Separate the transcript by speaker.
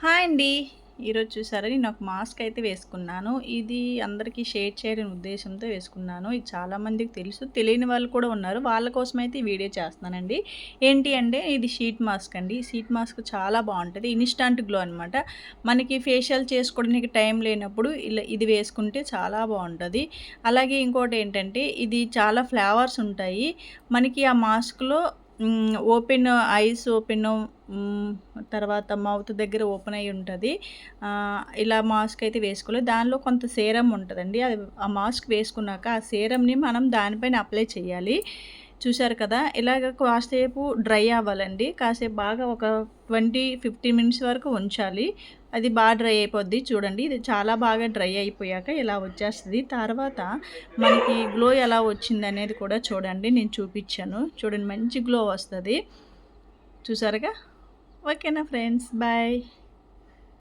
Speaker 1: Hi అండి. ఈరోజు చూసారా నేను ఒక మాస్క్ అయితే వేసుకున్నాను. ఇది అందరికీ షేర్ చేయడం ఉద్దేశంతో వేసుకున్నాను. ఇది చాలామందికి తెలుసు తెలియని వాళ్ళు కూడా ఉన్నారు. వాళ్ళ కోసం అయితే ఈ వీడియో చేస్తున్నానండి. ఏంటి అంటే ఇది షీట్ మాస్క్ అండి. షీట్ మాస్క్ చాలా బాగుంటుంది. ఇన్స్టాంట్ గ్లో అనమాట మనకి ఫేషియల్ చేసుకోవడానికి టైం లేనప్పుడు ఇలా ఇది వేసుకుంటే చాలా బాగుంటుంది. అలాగే ఇంకోటి ఏంటంటే ఇది చాలా ఫ్లేవర్స్ ఉంటాయి. మనకి ఆ మాస్క్లో ఓపెన్ ఐస్ ఓపెన్ తర్వాత మౌత్ దగ్గర ఓపెన్ అయి ఉంటుంది. ఇలా మాస్క్ అయితే వేసుకోలేదు. దానిలో కొంత సేరం ఉంటుందండి. అది ఆ మాస్క్ వేసుకున్నాక ఆ సేరంని మనం దానిపైన అప్లై చేయాలి. చూశారు కదా ఇలాగ కాసేపు డ్రై అవ్వాలండి. కాసేపు బాగా ఒక ట్వంటీ ఫిఫ్టీన్ మినిట్స్ వరకు ఉంచాలి. అది బాగా డ్రై అయిపోద్ది. చూడండి ఇది చాలా బాగా డ్రై అయిపోయాక ఇలా వచ్చేస్తుంది. తర్వాత మనకి గ్లో ఎలా వచ్చింది అనేది కూడా చూడండి నేను చూపించాను. చూడండి మంచి గ్లో వస్తుంది. చూసారుగా? ఓకేనా ఫ్రెండ్స్ బాయ్.